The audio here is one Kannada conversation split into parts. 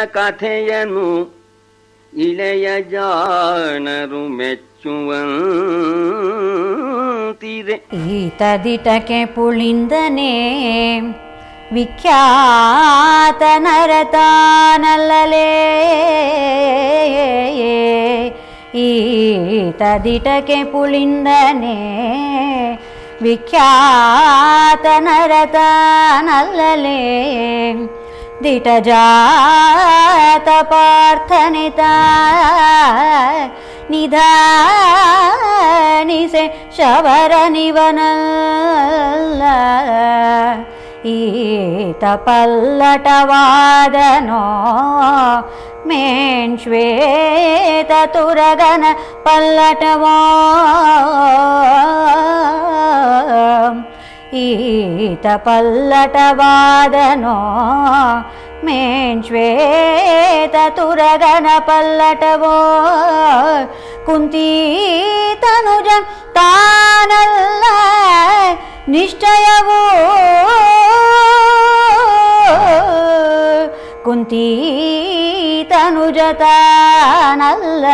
ತಿಳಿಯ ಹೇಳುವೆ ಕೃಷ್ಣ ಕಥೆಯನು ಇಳೆಯ ಜಾಣರು ಮೆಚ್ಚುವಂತಿದೆ ಈತದಿಟಕೆ ಪುಳಿಂದನೆ ವಿಖ್ಯಾತ ನರತಾನಲ್ಲಲೇ ಈತದಿಟಕೆ ಪುಳಿಂದನೆ ವಿಖ್ಯಾತ ನರತಾನಲ್ಲಲೇ దిటజాత పార్థనిత నిధానిసే శవర నివన ఈత పల్లట వాదనో మేన్ శ్వేత తురగన పల్లటవా ಮೇನ್ ಶ್ವೇತ ತುರಗನ ಪಲ್ಲಟವೋ ಈತ ಪಲ್ಲಟವಾದನೋ ಮೇನ್ ಶ್ವೇತ ತುರಗನ ಪಲ್ಲಟವೋ ಕುಂತೀತನುಜ ತಾನಲ್ಲ ನಿಶ್ಚಯವೋ ಕುಂತೀತನುಜ ತಾನಲ್ಲ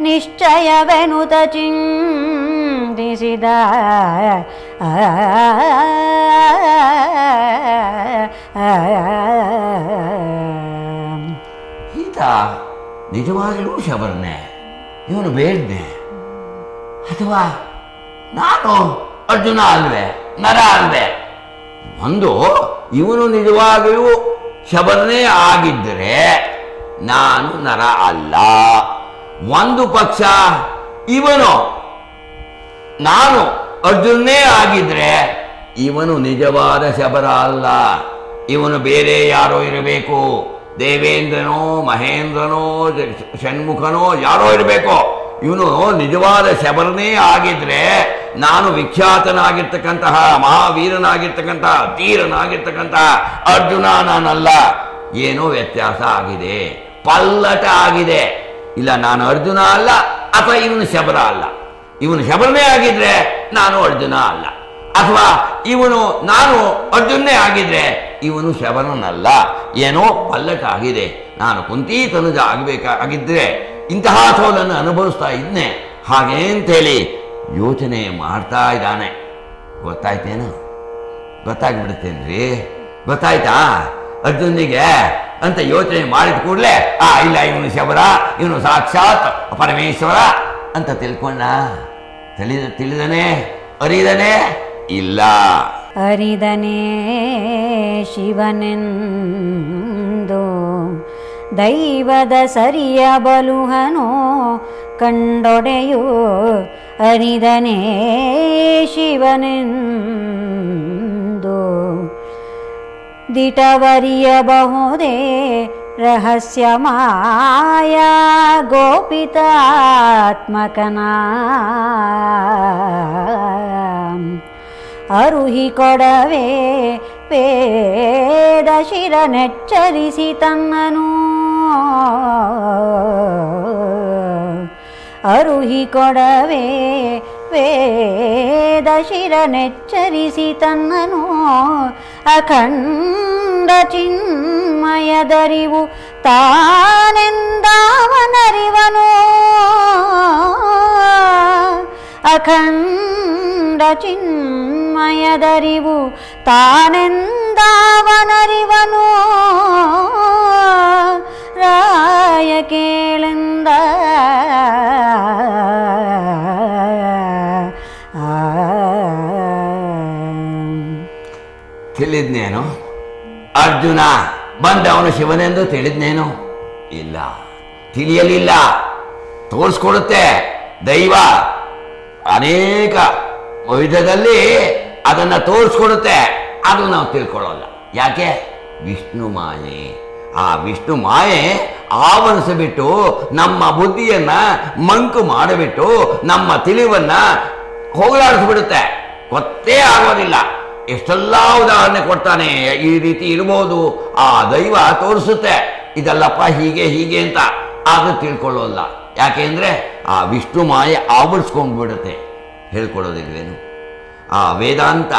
ನಿಶ್ಚಯವೆನುತ ಚಿಂತಿಸಿದ ಈತ ನಿಜವಾಗಲೂ ಶಬರನೆ ಇವನು ಬೇಡ್ನೆ. ಅಥವಾ ನಾನು ಅರ್ಜುನ ಅಲ್ವೇ, ನರ ಅಲ್ವೇ? ಒಂದು, ಇವನು ನಿಜವಾಗಿಯೂ ಶಬರನೇ ಆಗಿದ್ದರೆ ನಾನು ನರ ಅಲ್ಲ. ಒಂದು ಪಕ್ಷ ಇವನು, ನಾನು ಅರ್ಜುನೇ ಆಗಿದ್ರೆ ಇವನು ನಿಜವಾದ ಶಬರ ಅಲ್ಲ. ಇವನು ಬೇರೆ ಯಾರೋ ಇರಬೇಕು. ದೇವೇಂದ್ರನೋ, ಮಹೇಂದ್ರನೋ, ಷಣ್ಮುಖನೋ ಯಾರೋ ಇರಬೇಕು. ಇವನು ನಿಜವಾದ ಶಬರನೇ ಆಗಿದ್ರೆ ನಾನು ವಿಖ್ಯಾತನಾಗಿರ್ತಕ್ಕಂತಹ, ಮಹಾವೀರನಾಗಿರ್ತಕ್ಕಂತಹ ತೀರನಾಗಿರ್ತಕ್ಕಂತಹ ಅರ್ಜುನ ನಾನಲ್ಲ. ಏನೋ ವ್ಯತ್ಯಾಸ ಆಗಿದೆ. ಪಲ್ಲಟ ಆಗಿದೆ. ಇಲ್ಲ, ನಾನು ಅರ್ಜುನ ಅಲ್ಲ, ಅಥವಾ ಇವನು ಶಬರ ಅಲ್ಲ. ಇವನು ಶಬರನೇ ಆಗಿದ್ರೆ ನಾನು ಅರ್ಜುನ ಅಲ್ಲ. ಅಥವಾ ಇವನು ನಾನು ಅರ್ಜುನೇ ಆಗಿದ್ರೆ ಇವನು ಶಬರನಲ್ಲ ಏನೋ ಪಲ್ಲಟ ಆಗಿದೆ ನಾನು ಕುಂತಿ ತನುಜ ಆಗಬೇಕಾಗಿದ್ರೆ ಇಂತಹ ಸೋಲನ್ನು ಅನುಭವಿಸ್ತಾ ಇದ್ನೆ. ಹಾಗೆ ಅಂತೇಳಿ ಯೋಚನೆ ಮಾಡ್ತಾ ಇದ್ದಾನೆ. ಗೊತ್ತಾಯ್ತೇನು? ಗೊತ್ತಾಗ್ಬಿಡುತ್ತೇನ್ರಿ ಗೊತ್ತಾಯ್ತಾ? ಅರ್ಜುನಿಗೆ ಅಂತ ಯೋಚನೆ ಮಾಡಿದ ಕೂಡಲೇ, ಆ, ಇಲ್ಲ, ಇವನು ಶಬರ, ಇವನು ಸಾಕ್ಷಾತ್ ಪರಮೇಶ್ವರ ಅಂತ ತಿಳ್ಕೊಂಡ. ತಿಳಿದ ತಿಳಿದನೆ? ಅರಿದನೆ? ಇಲ್ಲ. ಅರಿದನೇ ಶಿವನೆಂದು. ದೈವದ ಸರಿಯ ಬಲುಹನೋ ಕಂಡೊಡೆಯು ಅರಿದನೇ ಶಿವನೆಂದು. ದಿಟವರಿಯಬಹುದೇ ರಹಸ್ಯ ಮಾಯಾ ಗೋಪಿತಾತ್ಮಕನಾ ಅರುಹಿ ಕೊಡವೆ ವೇದ ಶಿರನೆಚ್ಚರಿಸಿ ತನ್ನನು ಅರುಹಿ ಕೊಡವೆ ವೇದ ಶಿರನೆಚ್ಚರಿಸಿ ತನ್ನನು ಅಖಂಡ ಚಿನ್ಮಯದರಿವು ತಾನೆಂದಾವನರಿವನು ಅಖಂಡ ಚಿನ್ಮಯದರಿವು ತಾನೆಂದಾವನರಿವನು ರಾಯ ಕೇಳೆಂದ ತಿಳಿದ್ನೇನು ಅರ್ಜುನ ಬಂದವನು ಶಿವನೆಂದು ತಿಳಿದ್ನೇನು? ಇಲ್ಲ. ತಿಳಿಯಲಿಲ್ಲ. ತೋರಿಸ್ಕೊಡುತ್ತೆ. ದೈವ ಅನೇಕ ವಿಧದಲ್ಲಿ ಅದನ್ನ ತೋರಿಸ್ಕೊಡುತ್ತೆ. ಅದು ನಾವು ತಿಳ್ಕೊಳ್ಳೋಲ್ಲ. ಯಾಕೆ? ವಿಷ್ಣು ಮಾಯೆ. ಆ ವಿಷ್ಣು ಮಾಯೆ ಆವರಿಸಿಬಿಟ್ಟು ನಮ್ಮ ಬುದ್ಧಿಯನ್ನ ಮಂಕು ಮಾಡಿಬಿಟ್ಟು ನಮ್ಮ ತಿಳಿವನ್ನು ಹೋಗಲಾಡಿಸ್ಬಿಡುತ್ತೆ. ಗೊತ್ತೇ ಆಗೋದಿಲ್ಲ. ಎಷ್ಟೆಲ್ಲ ಉದಾಹರಣೆ ಕೊಡ್ತಾನೆ, ಈ ರೀತಿ ಇರ್ಬೋದು. ಆ ದೈವ ತೋರಿಸುತ್ತೆ, ಇದಲ್ಲಪ್ಪ ಹೀಗೆ ಹೀಗೆ ಅಂತ. ಆಗ ತಿಳ್ಕೊಳ್ಳೋಲ್ಲ. ಯಾಕೆಂದರೆ ಆ ವಿಷ್ಣು ಮಾಯೆ ಆವರಿಸ್ಕೊಂಡ್ಬಿಡುತ್ತೆ ಹೇಳ್ಕೊಡೋದಿಲ್ವೇನು ಆ ವೇದಾಂತ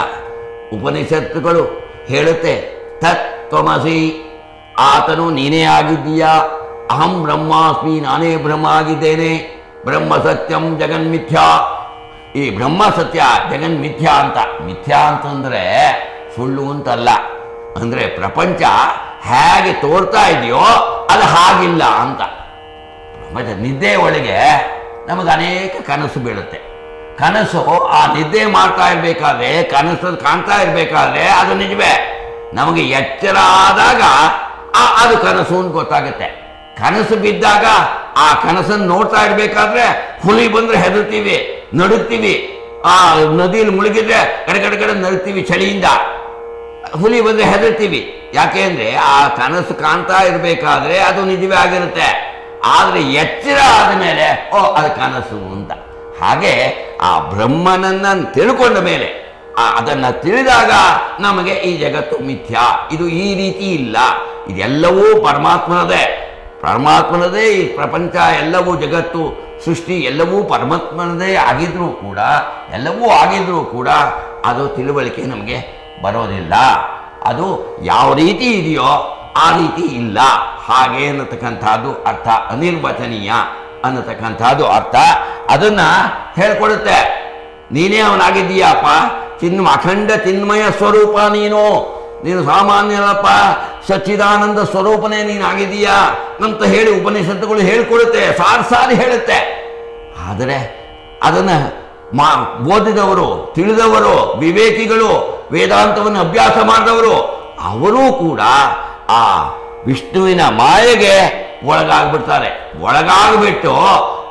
ಉಪನಿಷತ್ತುಗಳು ಹೇಳುತ್ತೆ ತತ್ವಮಸಿ ಆತನು ನೀನೇ ಆಗಿದ್ದೀಯಾ? ಅಹಂ ಬ್ರಹ್ಮಾಸ್ಮಿ, ನಾನೇ ಬ್ರಹ್ಮ ಆಗಿದ್ದೇನೆ. ಬ್ರಹ್ಮ ಸತ್ಯಂ ಜಗನ್ಮಿಥ್ಯಾ. ಈ ಬ್ರಹ್ಮ ಸತ್ಯ ಜಗನ್ ಮಿಥ್ಯಾ ಅಂತ. ಮಿಥ್ಯಾ ಅಂತಂದರೆ ಸುಳ್ಳು ಅಂತಲ್ಲ. ಅಂದರೆ ಪ್ರಪಂಚ ಹೇಗೆ ತೋರ್ತಾ ಇದೆಯೋ ಅದು ಹಾಗಿಲ್ಲ ಅಂತ. ಪ್ರಪಂಚ ನಿದ್ದೆ ಒಳಗೆ ನಮಗೆ ಅನೇಕ ಕನಸು ಬೀಳುತ್ತೆ. ಕನಸು ಆ ನಿದ್ದೆ ಮಾಡ್ತಾ ಇರಬೇಕಾದ್ರೆ ಕನಸು ಕಾಣ್ತಾ ಇರಬೇಕಾದ್ರೆ ಅದು ನಿಜವೇ. ನಮಗೆ ಎಚ್ಚರ ಆದಾಗ ಆ, ಅದು ಕನಸು ಅಂತ ಗೊತ್ತಾಗುತ್ತೆ. ಕನಸು ಬಿದ್ದಾಗ ಆ ಕನಸನ್ನು ನೋಡ್ತಾ ಇರಬೇಕಾದ್ರೆ ಹುಲಿ ಬಂದರೆ ಹೆದರ್ತೀವಿ. ನಡುಗ್ತೀವಿ ಆ ನದಿಯಲ್ಲಿ ಮುಳುಗಿದ್ರೆ ಕಡೆ ಕಡೆ ಕಡೆ ನಡುಗ್ತೀವಿ ಚಳಿಯಿಂದ. ಹುಲಿ ಬಂದರೆ ಹೆದರ್ತೀವಿ. ಯಾಕೆ ಅಂದ್ರೆ ಆ ಕನಸು ಕಾಣ್ತಾ ಇರಬೇಕಾದ್ರೆ ಅದು ನಿಜವೇ ಆಗಿರುತ್ತೆ. ಆದ್ರೆ ಎಚ್ಚರ ಆದ ಮೇಲೆ, ಓ, ಅದು ಕನಸು ಅಂತ. ಹಾಗೆ ಆ ಬ್ರಹ್ಮನನ್ನ ತಿಳ್ಕೊಂಡ ಮೇಲೆ ಅದನ್ನ ತಿಳಿದಾಗ ನಮಗೆ ಈ ಜಗತ್ತು ಮಿಥ್ಯಾ. ಇದು ಈ ರೀತಿ ಇಲ್ಲ. ಇದೆಲ್ಲವೂ ಪರಮಾತ್ಮನದೇ. ಪರಮಾತ್ಮನದೇ ಈ ಪ್ರಪಂಚ, ಎಲ್ಲವೂ ಜಗತ್ತು. ಸೃಷ್ಟಿ ಎಲ್ಲವೂ ಪರಮಾತ್ಮನದೇ ಆಗಿದ್ರೂ ಕೂಡ, ಎಲ್ಲವೂ ಆಗಿದ್ರೂ ಕೂಡ ಅದು ತಿಳುವಳಿಕೆ ನಮಗೆ ಬರೋದಿಲ್ಲ. ಅದು ಯಾವ ರೀತಿ ಇದೆಯೋ ಆ ರೀತಿ ಇಲ್ಲ. ಹಾಗೆ ಅನ್ನತಕ್ಕಂಥದ್ದು ಅರ್ಥ, ಅನಿರ್ವಚನೀಯ ಅನ್ನತಕ್ಕಂಥದ್ದು ಅರ್ಥ. ಅದನ್ನ ಹೇಳ್ಕೊಡುತ್ತೆ. ನೀನೇ ಅವನಾಗಿದ್ದೀಯಪ್ಪ. ಚಿನ್ಮ ಅಖಂಡ ಚಿನ್ಮಯ ಸ್ವರೂಪ ನೀನು. ನೀನು ಸಾಮಾನ್ಯನಪ್ಪ ಸಚ್ಚಿದಾನಂದ ಸ್ವರೂಪನೇ ನೀನಾಗಿದೀಯಾ ಅಂತ ಹೇಳಿ ಉಪನಿಷತ್ತುಗಳು ಹೇಳಿಕೊಡುತ್ತೆ, ಸಾರಿ ಸಾರಿ ಹೇಳುತ್ತೆ. ಆದರೆ ಅದನ್ನು ಮಾ, ಓದಿದವರು, ತಿಳಿದವರು, ವಿವೇಕಿಗಳು, ವೇದಾಂತವನ್ನು ಅಭ್ಯಾಸ ಮಾಡಿದವರು, ಅವರೂ ಕೂಡ ಆ ವಿಷ್ಣುವಿನ ಮಾಯೆಗೆ ಒಳಗಾಗ್ಬಿಡ್ತಾರೆ. ಒಳಗಾಗ್ಬಿಟ್ಟು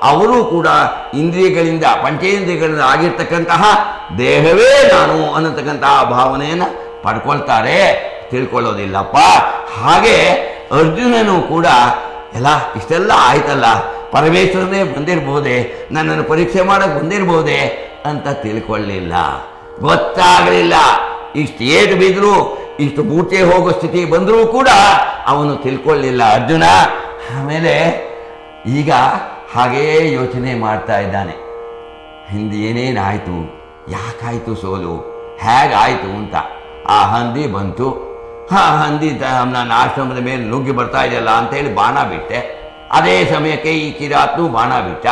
ಅವರು ಕೂಡ ಇಂದ್ರಿಯಗಳಿಂದ, ಪಂಚೇಂದ್ರಿಯಗಳಿಂದ ಆಗಿರ್ತಕ್ಕಂತಹ ದೇಹವೇ ನಾನು ಅನ್ನತಕ್ಕಂತಹ ಭಾವನೆಯನ್ನು ಪಡ್ಕೊಳ್ತಾರೆ, ತಿಳ್ಕೊಳ್ಳೋದಿಲ್ಲಪ್ಪ. ಹಾಗೆ ಅರ್ಜುನನು ಕೂಡ, ಎಲ್ಲ, ಇಷ್ಟೆಲ್ಲ ಆಯ್ತಲ್ಲ, ಪರಮೇಶ್ವರನೇ ಬಂದಿರ್ಬೋದೆ, ನನ್ನನ್ನು ಪರೀಕ್ಷೆ ಮಾಡಕ್ಕೆ ಬಂದಿರ್ಬೋದೆ ಅಂತ ತಿಳ್ಕೊಳ್ಳಿಲ್ಲ. ಗೊತ್ತಾಗಲಿಲ್ಲ. ಇಷ್ಟು ಏಟು ಬಿದ್ದರೂ ಇಷ್ಟು ಮೂರ್ತಿ ಹೋಗೋ ಸ್ಥಿತಿ ಬಂದರೂ ಕೂಡ ಅವನು ತಿಳ್ಕೊಳ್ಳಿಲ್ಲ ಅರ್ಜುನ. ಆಮೇಲೆ ಈಗ ಹಾಗೇ ಯೋಚನೆ ಮಾಡ್ತಾ ಇದ್ದಾನೆ. ಹಿಂದೆ ಏನೇನಾಯಿತು? ಯಾಕಾಯಿತು ಸೋಲು? ಹೇಗಾಯಿತು ಅಂತ. ಆ ಹಂದಿ ಬಂತು. ಆ ಹಂದಿ ನನ್ನ ಆಶ್ರಮದ ಮೇಲೆ ನುಗ್ಗಿ ಬರ್ತಾ ಇದೆಯಲ್ಲ ಅಂತೇಳಿ ಬಾಣ ಬಿಟ್ಟೆ. ಅದೇ ಸಮಯಕ್ಕೆ ಈ ಕಿರಾತು ಬಾಣ ಬಿಟ್ಟ.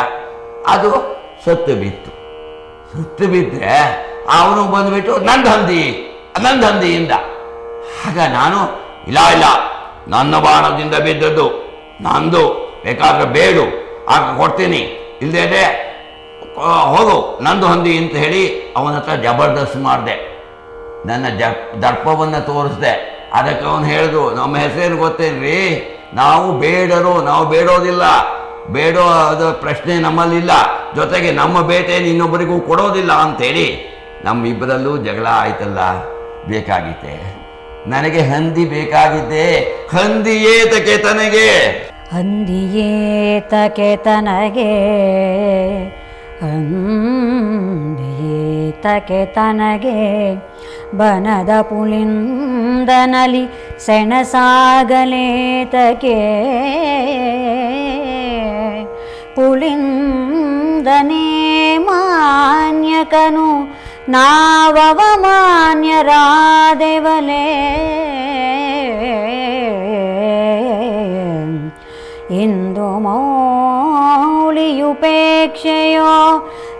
ಅದು ಸತ್ತು ಬಿತ್ತು. ಸತ್ತು ಬಿದ್ದರೆ ಅವನು ಬಂದುಬಿಟ್ಟು ನಂದು ಹಂದಿ, ನಂದು ಹಂದಿಯಿಂದ. ಆಗ ನಾನು, ಇಲ್ಲ ಇಲ್ಲ, ನನ್ನ ಬಾಣದಿಂದ ಬಿದ್ದದ್ದು, ನಂದು, ಬೇಕಾದ್ರೆ ಬೇಡು, ಆಗ ಕೊಡ್ತೀನಿ. ಇಲ್ಲದೆ ಹೋಗು, ನಂದು ಹಂದಿ ಅಂತ ಹೇಳಿ ಅವನ ಹತ್ರ ಜಬರ್ದಸ್ತ್ ಮಾಡಿದೆ. ನನ್ನ ಜಪ್ ದರ್ಪವನ್ನು ತೋರಿಸ್ದೆ. ಅದಕ್ಕೆ ಅವನು ಹೇಳಿದ್ರು ನಮ್ಮ ಹೆಸರೇನು ಗೊತ್ತೇನ್ರಿ? ನಾವು ಬೇಡರು, ನಾವು ಬೇಡೋದಿಲ್ಲ. ಬೇಡೋ ಅದು ಪ್ರಶ್ನೆ ನಮ್ಮಲ್ಲಿಲ್ಲ. ಜೊತೆಗೆ ನಮ್ಮ ಬೇಟೆಯನ್ನು ಇನ್ನೊಬ್ಬರಿಗೂ ಕೊಡೋದಿಲ್ಲ ಅಂತೇಳಿ ನಮ್ಮಿಬ್ಬರಲ್ಲೂ ಜಗಳ ಆಯ್ತಲ್ಲ. ಬೇಕಾಗಿತ್ತೆ. ನನಗೆ ಹಂದಿ ಬೇಕಾಗಿದ್ದೆ. ಹಂದಿ ಏತಕ್ಕೆ ತನಗೆ? ಹಂದಿಯೇತಕೆ ತನಗೆ? ಹಂದಿಯೇತಕೆ ತನಗೆ ಬನದ ಪುಳಿಂದನಲಿ ಸೆಣಸಾಗಲೇತಕೆ ಪುಳಿಂದನೇ ಮಾನ್ಯಕನು ನಾವವಮಾನ್ಯರಾದೆವಲೇ ಇಂದು ಮೌಳಿಯುಪೇಕ್ಷೆಯೋ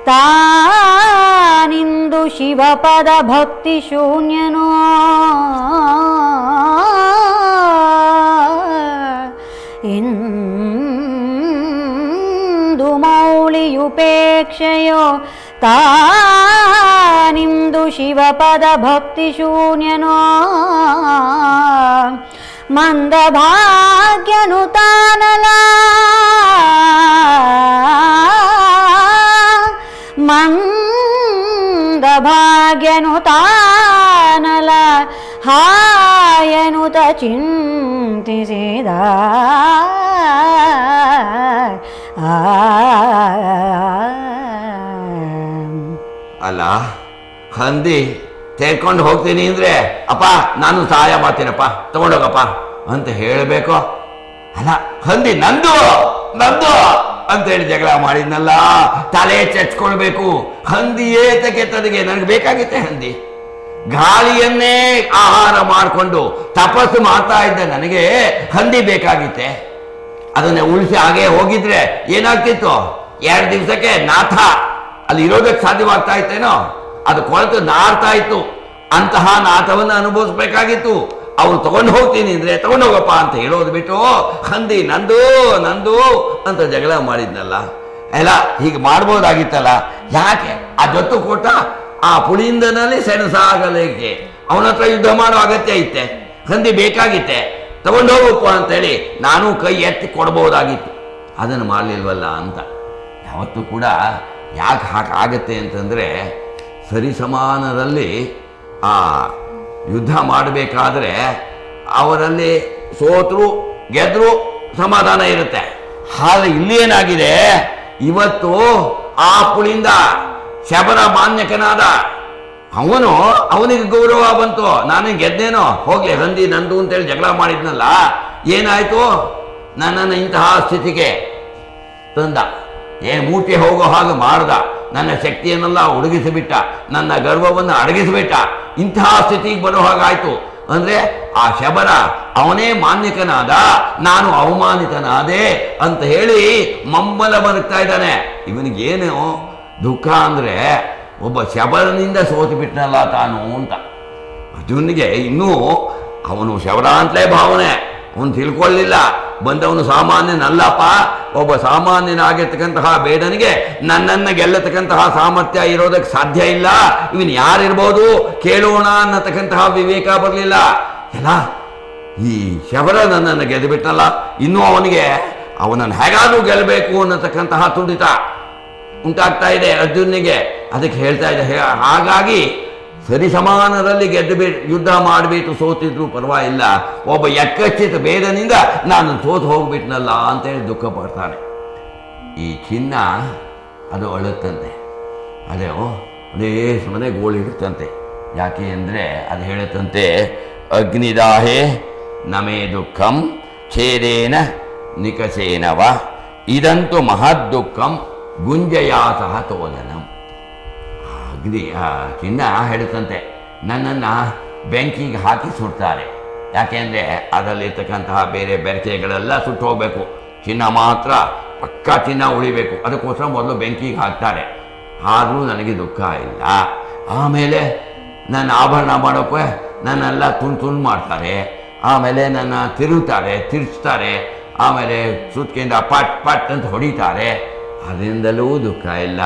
ತಾನಿಂದು ಶಿವಪದ ಭಕ್ತಿ ಶೂನ್ಯನೋ. ಇಂದು ಮೌಳಿಯುಪೇಕ್ಷೆಯೋ. ತಾನಿಂದು ಶಿವಪದ ಭಕ್ತಿ ಶೂನ್ಯನೋ. ಮಂದಭಾಗ್ಯನು ತಾನಲ. ಮಂದಭಾಗ್ಯನು ತಾನಲ ಹಾಯನುತ ಚಿಂತಿಸಿದ. ಅಲ್ಲ, ಹಂದಿ ತೆಕೊಂಡು ಹೋಗ್ತೀನಿ ಅಂದ್ರೆ, ಅಪ್ಪ, ನಾನು ಸಹಾಯ ಮಾಡ್ತೀನಪ್ಪ, ತಗೊಂಡೋಗಪ್ಪ ಅಂತ ಹೇಳಬೇಕು? ಅಲ್ಲ, ಹಂದಿ ನಂದು ನಂದು! ಅಂತ ಹೇಳಿ ಜಗಳ ಮಾಡಿದ್ನಲ್ಲ, ತಲೆ ಚಚ್ಕೊಳ್ಬೇಕು. ಹಂದಿ ಏತಕ್ಕೆ ತನಗೆ ನನಗೆ ಬೇಕಾಗಿತ್ತೆ ಹಂದಿ. ಗಾಳಿಯನ್ನೇ ಆಹಾರ ಮಾಡಿಕೊಂಡು ತಪಸ್ಸು ಮಾಡ್ತಾ ಇದ್ದ ನನಗೆ ಹಂದಿ ಬೇಕಾಗಿತ್ತೆ. ಅದನ್ನೇ ಉಳಿಸಿ ಹಾಗೆ ಹೋಗಿದ್ರೆ ಏನಾಗ್ತಿತ್ತು? ಎರಡು ದಿವಸಕ್ಕೆ ನಾಥ. ಅಲ್ಲಿ ಇರೋದಕ್ಕೆ ಸಾಧ್ಯವಾಗ್ತಾ ಇತ್ತೇನೋ? ಅದು ಕೊಳೆತು ನಾರ್ತಾ ಇತ್ತು. ಅಂತಹ ನಾಥವನ್ನು ಅನುಭವಿಸ್ಬೇಕಾಗಿತ್ತು. ಅವ್ರು ತಗೊಂಡು ಹೋಗ್ತೀನಿ ಅಂದರೆ ತಗೊಂಡು ಹೋಗಪ್ಪ ಅಂತ ಹೇಳೋದು ಬಿಟ್ಟು, ಹಂದಿ, ನಂದು ನಂದು ಅಂತ ಜಗಳ ಮಾಡಿದ್ನಲ್ಲ. ಎಲ್ಲ ಹೀಗೆ ಮಾಡ್ಬೋದಾಗಿತ್ತಲ್ಲ. ಯಾಕೆ? ಆ ಜೊತ್ತು ಕೊಟ್ಟ ಆ ಪುಳಿಯಿಂದನಲ್ಲಿ ಸೆಣಸಾಗಲಿಕ್ಕೆ. ಅವನ ಹತ್ರ ಯುದ್ಧ ಮಾಡೋ ಅಗತ್ಯ ಐತೆ ಹಂದಿ ಬೇಕಾಗಿತ್ತೆ. ತಗೊಂಡು ಹೋಗಪ್ಪ ಅಂತೇಳಿ ನಾನು ಕೈ ಎತ್ತಿ ಕೊಡ್ಬೋದಾಗಿತ್ತು. ಅದನ್ನು ಮಾಡಲಿಲ್ವಲ್ಲ ಅಂತ. ಯಾವತ್ತೂ ಕೂಡ ಯಾಕೆ ಹಾಗೆ ಆಗತ್ತೆ ಅಂತಂದರೆ ಸರಿಸಮಾನರಲ್ಲಿ ಆ ಯುದ್ಧ ಮಾಡಬೇಕಾದ್ರೆ ಅವರಲ್ಲಿ ಸೋತರು, ಗೆದ್ರು ಸಮಾಧಾನ ಇರುತ್ತೆ. ಹಾಗೆ ಇಲ್ಲಿ ಏನಾಗಿದೆ? ಇವತ್ತು ಆ ಪುಳಿಂದ ಶಬರ ಮಾನ್ಯಕನಾದ ಅವನು ಅವನಿಗೆ ಗೌರವ ಬಂತು. ನಾನು ಗೆದ್ದೇನೋ? ಹೋಗ್ಲಿ, ರಂದಿ ನಂದು ಅಂತೇಳಿ ಜಗಳ ಮಾಡಿದ್ನಲ್ಲ, ಏನಾಯ್ತು? ನನ್ನನ್ನು ಇಂತಹ ಸ್ಥಿತಿಗೆ ತಂದ. ಏನು ಮೂಟೆ ಹೋಗೋ ಹಾಗೆ ಮಾಡ್ದ. ನನ್ನ ಶಕ್ತಿಯನ್ನೆಲ್ಲ ಉಡುಗಿಸಿಬಿಟ್ಟ ನನ್ನ ಗರ್ವವನ್ನು ಅಡಗಿಸಿಬಿಟ್ಟ. ಇಂತಹ ಸ್ಥಿತಿಗೆ ಬರೋ ಹಾಗಾಯ್ತು. ಅಂದ್ರೆ ಆ ಶಬರ ಅವನೇ ಮಾನ್ಯಕನಾದ, ನಾನು ಅವಮಾನಿತನಾದೆ ಅಂತ ಹೇಳಿ ಮಂಬಲ ಬರುತ್ತಾ ಇದ್ದಾನೆ. ಇವನಿಗೇನು ದುಃಖ ಅಂದ್ರೆ ಒಬ್ಬ ಶಬರನಿಂದ ಸೋತು ಬಿಟ್ಟನಲ್ಲ ತಾನು ಅಂತ. ಅರ್ಜುನಿಗೆ ಇನ್ನೂ ಅವನು ಶಬರ ಅಂತಲೇ ಭಾವನೆ. ಅವನು ತಿಳ್ಕೊಳ್ಳಿಲ್ಲ. ಬಂದವನು ಸಾಮಾನ್ಯನಲ್ಲಪ್ಪ. ಒಬ್ಬ ಸಾಮಾನ್ಯನಾಗಿರ್ತಕ್ಕಂತಹ ಬೇಡನಿಗೆ ನನ್ನನ್ನು ಗೆಲ್ಲತಕ್ಕಂತಹ ಸಾಮರ್ಥ್ಯ ಇರೋದಕ್ಕೆ ಸಾಧ್ಯ ಇಲ್ಲ. ಇವನು ಯಾರಿರ್ಬೋದು? ಕೇಳೋಣ ಅನ್ನತಕ್ಕಂತಹ ವಿವೇಕ ಬರಲಿಲ್ಲ. ಎಲ್ಲ, ಈ ಶಬರ ನನ್ನನ್ನು ಗೆದ್ದುಬಿಟ್ಟನಲ್ಲ ಇನ್ನೂ ಅವನಿಗೆ ಅವನನ್ನು ಹೇಗಾದರೂ ಗೆಲ್ಲಬೇಕು ಅನ್ನತಕ್ಕಂತಹ ತುಡಿತ ಉಂಟಾಗ್ತಾ ಇದೆ ಅರ್ಜುನಿಗೆ ಅದಕ್ಕೆ ಹೇಳ್ತಾ ಇದೆ ಹಾಗಾಗಿ ಸರಿ ಸಮಾನರಲ್ಲಿ ಗೆದ್ದು ಬಿ ಯುದ್ಧ ಮಾಡಬೇಕು, ಸೋತಿದ್ರು ಪರವಾಗಿಲ್ಲ. ಒಬ್ಬ ಎಕ್ಕಚ್ಚಿತ ಭೇದನಿಂದ ನಾನು ಸೋತು ಹೋಗ್ಬಿಟ್ನಲ್ಲ ಅಂತೇಳಿ ದುಃಖ ಪಡ್ತಾನೆ. ಈ ಚಿನ್ನ ಅದು ಅಳುತ್ತಂತೆ. ಅದೇ ಅದೇ ಸುಮ್ಮನೆ ಗೋಳಿಡುತ್ತಂತೆ ಯಾಕೆ ಅಂದರೆ ಅದು ಹೇಳುತ್ತಂತೆ, ಅಗ್ನಿದಾಹೆ ನಮೇ ದುಃಖಂ, ಛೇದೇನ ನಿಕಸೇನವ, ಇದಂತೂ ಮಹದ್ ದುಃಖಂ ಗುಂಜಯಾ ಸಹ ಆ, ಚಿನ್ನ ಹೇಳುತ್ತಂತೆ ನನ್ನನ್ನು ಬೆಂಕಿಗೆ ಹಾಕಿ ಸುಡ್ತಾರೆ. ಯಾಕೆಂದರೆ ಅದರಲ್ಲಿರ್ತಕ್ಕಂತಹ ಬೇರೆ ಬೆರಕೆಗಳೆಲ್ಲ ಸುಟ್ಟು ಹೋಗಬೇಕು. ಚಿನ್ನ ಮಾತ್ರ ಪಕ್ಕಾ ಚಿನ್ನ ಉಳಿಬೇಕು. ಅದಕ್ಕೋಸ್ಕರ ಮೊದಲು ಬೆಂಕಿಗೆ ಹಾಕ್ತಾರೆ. ಆದರೂ ನನಗೆ ದುಃಖ ಇಲ್ಲ. ಆಮೇಲೆ ನನ್ನ ಆಭರಣ ಮಾಡೋಕ್ಕೆ ನನ್ನೆಲ್ಲ ತುಂಡು ತುಂಡು ಮಾಡ್ತಾರೆ. ಆಮೇಲೆ ನನ್ನ ತಿರುತ್ತಾರೆ ತಿರ್ಚ್ತಾರೆ. ಆಮೇಲೆ ಸುತ್ಕೆಯಿಂದ ಪಟ್ ಪಟ್ ಅಂತ ಹೊಡಿತಾರೆ. ಅದರಿಂದಲೂ ದುಃಖ ಇಲ್ಲ.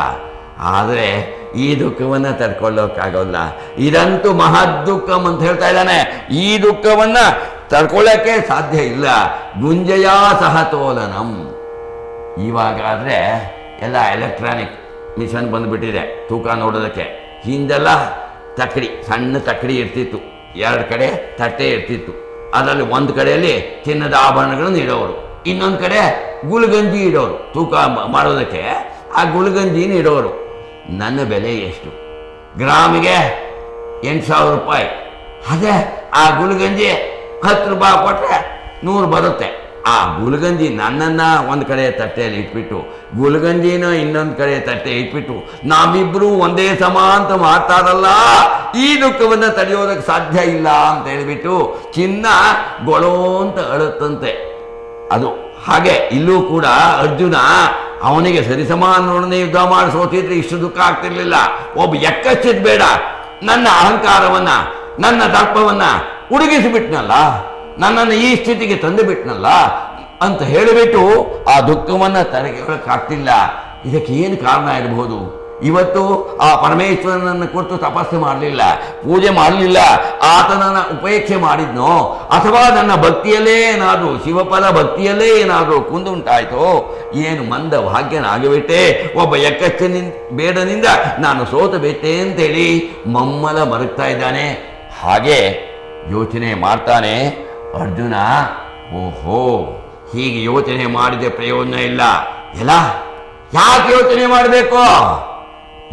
ಆದರೆ ಈ ದುಃಖವನ್ನು ತಡ್ಕೊಳ್ಳೋಕ್ಕಾಗೋಲ್ಲ. ಇದಂತೂ ಮಹದ್ ದುಃಖಂ ಅಂತ ಹೇಳ್ತಾ ಇದ್ದಾನೆ. ಈ ದುಃಖವನ್ನು ತಡ್ಕೊಳ್ಳೋಕ್ಕೆ ಸಾಧ್ಯ ಇಲ್ಲ. ಗುಂಜಯಾ ಸಹ ತೋಲನಂ ಇವಾಗ ಆದರೆ ಎಲ್ಲ ಎಲೆಕ್ಟ್ರಾನಿಕ್ ಮಿಷನ್ ಬಂದುಬಿಟ್ಟಿದೆ. ತೂಕ ನೋಡೋದಕ್ಕೆ. ಹಿಂದೆಲ್ಲ ತಕ್ಕಡಿ ಸಣ್ಣ ತಕ್ಕಡಿ ಇರ್ತಿತ್ತು. ಎರಡು ಕಡೆ ತಟ್ಟೆ ಇರ್ತಿತ್ತು. ಅದರಲ್ಲಿ ಒಂದು ಕಡೆಯಲ್ಲಿ ಚಿನ್ನದ ಆಭರಣಗಳನ್ನು ಇಡೋರು. ಇನ್ನೊಂದು ಕಡೆ ಗುಲ್ಗಂಜಿ ಇಡೋರು. ತೂಕ ಮಾಡೋದಕ್ಕೆ ಆ ಗುಲ್ಗಂಜಿನ ಇಡೋರು. ನನ್ನ ಬೆಲೆ ಎಷ್ಟು? ಗ್ರಾಮಿಗೆ ಎಂಟು ಸಾವಿರ ರೂಪಾಯಿ. ಅದೇ, ಆ ಗುಲ್ಗಂಜಿ ಹತ್ತು ರೂಪಾಯಿ ಕೊಟ್ಟರೆ ನೂರು ಬರುತ್ತೆ. ಆ ಗುಲ್ಗಂಜಿ ನನ್ನನ್ನು ಒಂದು ಕಡೆ ತಟ್ಟೆಯಲ್ಲಿ ಇಟ್ಬಿಟ್ಟು, ಗುಲ್ಗಂಜಿನ ಇನ್ನೊಂದು ಕಡೆ ತಟ್ಟೆ ಇಟ್ಬಿಟ್ಟು ನಾವಿಬ್ಬರೂ ಒಂದೇ ಸಮ ಅಂತ ಮಾತಾಡಲ್ಲ, ಈ ದುಃಖವನ್ನು ತಡೆಯೋದಕ್ಕೆ ಸಾಧ್ಯ ಇಲ್ಲ ಅಂತ ಹೇಳಿಬಿಟ್ಟು ಚಿನ್ನ ಗೊಳೋ ಅಂತ ಅಳುತ್ತಂತೆ. ಅದು ಹಾಗೆ ಇಲ್ಲೂ ಕೂಡ ಅರ್ಜುನ ಅವನಿಗೆ ಸರಿಸಮಾನೊಡನೆ ಯುದ್ಧ ಮಾಡಿ ಸೋತಿದ್ರೆ ಇಷ್ಟು ದುಃಖ ಆಗ್ತಿರ್ಲಿಲ್ಲ. ಒಬ್ಬ ಎಕ್ಕಚ್ಚಿದ್ ಬೇಡ. ನನ್ನ ಅಹಂಕಾರವನ್ನ, ನನ್ನ ದರ್ಪವನ್ನ ಉಡುಗಿಸಿಬಿಟ್ನಲ್ಲ? ನನ್ನನ್ನು ಈ ಸ್ಥಿತಿಗೆ ತಂದು ಬಿಟ್ನಲ್ಲ ಅಂತ ಹೇಳಿಬಿಟ್ಟು ಆ ದುಃಖವನ್ನ ಆಗ್ತಿಲ್ಲ ಇದಕ್ಕೆ ಏನು ಕಾರಣ ಇರಬಹುದು? ಇವತ್ತು ಆ ಪರಮೇಶ್ವರನನ್ನು ಕುರಿತು ತಪಸ್ಸು ಮಾಡಲಿಲ್ಲ, ಪೂಜೆ ಮಾಡಲಿಲ್ಲ, ಆತನನ್ನು ಉಪೇಕ್ಷೆ ಮಾಡಿದ್ನೋ? ಅಥವಾ ನನ್ನ ಭಕ್ತಿಯಲ್ಲೇ ಏನಾದರೂ, ಶಿವಪದ ಭಕ್ತಿಯಲ್ಲೇ ಏನಾದರೂ ಕುಂದುಂಟಾಯ್ತೋ? ಏನು ಮಂದ ಭಾಗ್ಯನಾಗಿಬಿಟ್ಟೆ? ಒಬ್ಬ ಎಕ್ಕಚ್ಚನಿಂದ ಬೇಡನಿಂದ ನಾನು ಸೋತಬೇಟೆ ಅಂತೇಳಿ ಮಮ್ಮಲ ಮರುಗ್ತಾ ಇದ್ದಾನೆ. ಹಾಗೆ ಯೋಚನೆ ಮಾಡ್ತಾನೆ, ಅರ್ಜುನ, ಓಹೋ, ಹೀಗೆ ಯೋಚನೆ ಮಾಡಿದ ಪ್ರಯೋಜನ ಇಲ್ಲ. ಎಲ್ಲ? ಯಾಕೆ ಯೋಚನೆ ಮಾಡಬೇಕು?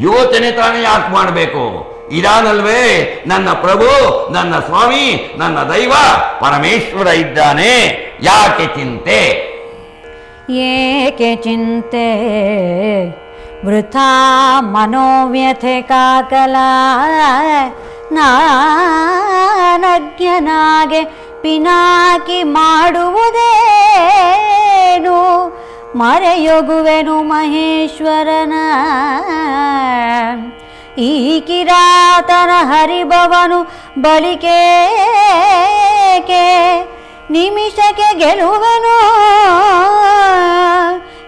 ಯೋಚನೆ ತಾನೇ ಯಾಕೆ ಮಾಡಬೇಕು? ಇದಾನಲ್ವೇ? ನನ್ನ ಪ್ರಭು, ನನ್ನ ಸ್ವಾಮಿ, ನನ್ನ ದೈವ ಪರಮೇಶ್ವರ ಇದ್ದಾನೆ. ಯಾಕೆ ಚಿಂತೆ? ಏಕೆ ಚಿಂತೆ? ವೃಥಾ ಮನೋವ್ಯಥೆ ಕಾಕಲ. ನಾನಜ್ಞನಾಗೆ ಪಿನಾಕಿ ಮಾಡುವುದೇನು ಮರೆಯೊಗುವೆನು ಮಹೇಶ್ವರನ. ಈ ಕಿರಾತನ ಹರಿಭವನು ಬಳಿಕೇಕೆ? ನಿಮಿಷಕ್ಕೆ ಗೆಲುವನು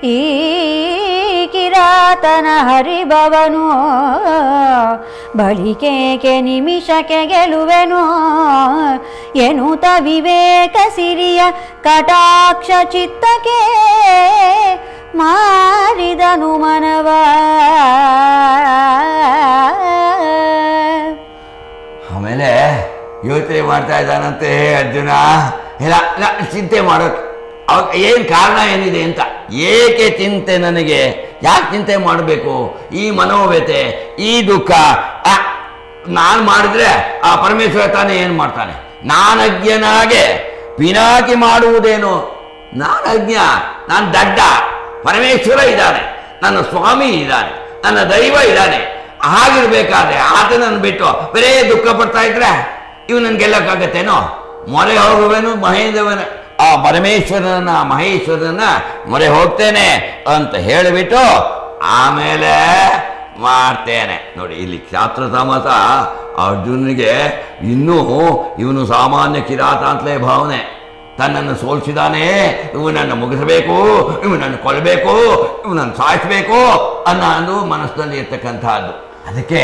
ಈ ಕಿರಾತನ ಹರಿಭವನು ಬಳಿಕೇಕೆ ನಿಮಿಷಕ್ಕೆ ಗೆಲುವೆನು. ಎನ್ನುತ್ತ ವಿವೇಕ ಸಿರಿಯ ಕಟಾಕ್ಷ ಚಿತ್ತಕ್ಕೆ ಮಾರಿದನು ಮನವ. ಆಮೇಲೆ ಯೋಚನೆ ಮಾಡ್ತಾ ಇದ್ದಾನಂತೆ ಅರ್ಜುನ. ಇಲ್ಲ ಚಿಂತೆ ಮಾಡೋಕೆ. ಏನು ಕಾರಣ ಏನಿದೆ ಅಂತ? ಏಕೆ ಚಿಂತೆ ನನಗೆ? ಯಾಕೆ ಚಿಂತೆ ಮಾಡಬೇಕು? ಈ ಮನೋವ್ಯತೆ, ಈ ದುಃಖ ನಾನು ಮಾಡಿದ್ರೆ ಆ ಪರಮೇಶ್ವರ ತಾನೇ ಏನು ಮಾಡ್ತಾನೆ? ನಾನಜ್ಞನಾಗೆ ಪಿನಾಕಿ ಮಾಡುವುದೇನು? ನಾನಜ್ಞ ನಾನು ದಡ್ಡ, ಪರಮೇಶ್ವರ ಇದ್ದಾನೆ, ನನ್ನ ಸ್ವಾಮಿ ಇದ್ದಾನೆ, ನನ್ನ ದೈವ ಇದ್ದಾನೆ. ಹಾಗಿರ್ಬೇಕಾದ್ರೆ ಆತನನ್ನು ಬಿಟ್ಟು ಬರೇ ದುಃಖ ಪಡ್ತಾ ಇದ್ರೆ ಇವು ನನ್ಗೆಲ್ಲಕ್ಕಾಗತ್ತೇನೋ ಮೊರೆ ಹೋಗುವೇನು ಮಹೇಂದ್ರವನ. ಆ ಪರಮೇಶ್ವರನ ಮಹೇಶ್ವರನ ಮೊರೆ ಹೋಗ್ತೇನೆ ಅಂತ ಹೇಳಿಬಿಟ್ಟು ಆಮೇಲೆ ಮಾಡ್ತೇನೆ. ನೋಡಿ, ಇಲ್ಲಿ ಕ್ಷಾತ್ರ ತಾಮಸ ಅರ್ಜುನಿಗೆ ಇನ್ನೂ ಇವನು ಸಾಮಾನ್ಯ ಕಿರಾತ ಅಂತಲೇ ಭಾವನೆ. ತನ್ನನ್ನು ಸೋಲಿಸಿದಾನೆ, ಇವನನ್ನು ಮುಗಿಸಬೇಕು, ಇವನನ್ನು ಕೊಲ್ಲಬೇಕು, ಇವನನ್ನು ಸಾಯಿಸಬೇಕು ಅನ್ನೋದು ಮನಸ್ಸಿನಲ್ಲಿ ಇರ್ತಕ್ಕಂಥದ್ದು ಅದಕ್ಕೆ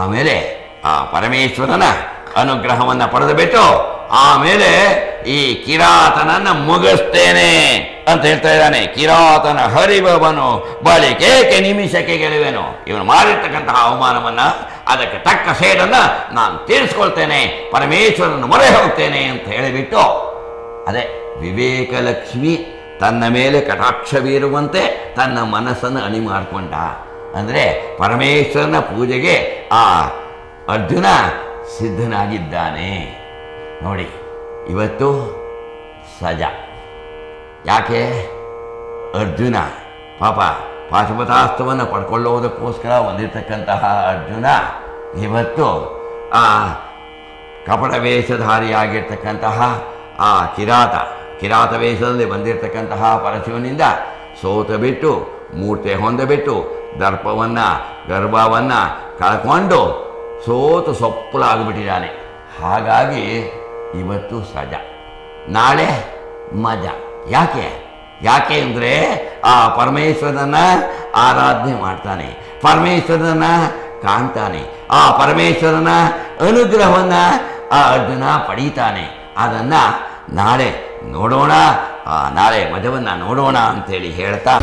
ಆಮೇಲೆ ಆ ಪರಮೇಶ್ವರನ ಅನುಗ್ರಹವನ್ನು ಪಡೆದುಬಿಟ್ಟು ಆಮೇಲೆ ಈ ಕಿರಾತನನ್ನು ಮುಗಿಸ್ತೇನೆ ಅಂತ ಹೇಳ್ತಾ ಇದ್ದಾನೆ. ಕಿರಾತನ ಹರಿಬವನು ಬಳಿಕೇಕೆ ನಿಮಿಷಕ್ಕೆ ಗೆಲುವೆನು ಇವನು ಮಾಡಿರ್ತಕ್ಕಂತಹ ಅವಮಾನವನ್ನು ಅದಕ್ಕೆ ತಕ್ಕ ಸೇಡನ್ನು ನಾನು ತೀರಿಸ್ಕೊಳ್ತೇನೆ ಪರಮೇಶ್ವರನ ಮೊರೆ ಹೋಗ್ತೇನೆ ಅಂತ ಹೇಳಿಬಿಟ್ಟು, ಅದೇ ವಿವೇಕಲಕ್ಷ್ಮಿ ತನ್ನ ಮೇಲೆ ಕಟಾಕ್ಷ ತನ್ನ ಮನಸ್ಸನ್ನು ಅಣಿ ಮಾಡಿಕೊಂಡ ಅಂದರೆ ಪರಮೇಶ್ವರನ ಪೂಜೆಗೆ ಆ ಅರ್ಜುನ ಸಿದ್ಧನಾಗಿದ್ದಾನೆ. ನೋಡಿ, ಇವತ್ತು ಸಜ. ಯಾಕೆ? ಅರ್ಜುನ ಪಾಪ ಪಾಶುಪತಾಸ್ತ್ರವನ್ನು ಪಡ್ಕೊಳ್ಳುವುದಕ್ಕೋಸ್ಕರ ಹೊಂದಿರತಕ್ಕಂತಹ ಅರ್ಜುನ ಇವತ್ತು ಆ ಕಪಟ ವೇಷಧಾರಿಯಾಗಿರ್ತಕ್ಕಂತಹ ಆ ಕಿರಾತ ಕಿರಾತ ವೇಷದಲ್ಲಿ ಬಂದಿರತಕ್ಕಂತಹ ಪರಶಿವನಿಂದ ಸೋತ ಬಿಟ್ಟು, ಮೂರ್ತಿ ಹೊಂದಬಿಟ್ಟು ದರ್ಪವನ್ನು, ಗರ್ಭವನ್ನು ಕಳ್ಕೊಂಡು ಸೋತು ಸೊಪ್ಪಲಾಗ್ಬಿಟ್ಟಿದ್ದಾನೆ. ಹಾಗಾಗಿ ಇವತ್ತು ಸಜ. ನಾಳೆ ಮಜ. ಯಾಕೆ? ಯಾಕೆ ಅಂದರೆ ಆ ಪರಮೇಶ್ವರನ ಆರಾಧನೆ ಮಾಡ್ತಾನೆ. ಪರಮೇಶ್ವರನ ಕಾಣ್ತಾನೆ. ಆ ಪರಮೇಶ್ವರನ ಅನುಗ್ರಹವನ್ನು ಆ ಅರ್ಜುನ ಪಡೀತಾನೆ. ಅದನ್ನು ನಾಳೆ ನೋಡೋಣ. ನಾಳೆ ಮಜವನ್ನು ನೋಡೋಣ ಅಂತೇಳಿ ಹೇಳ್ತಾ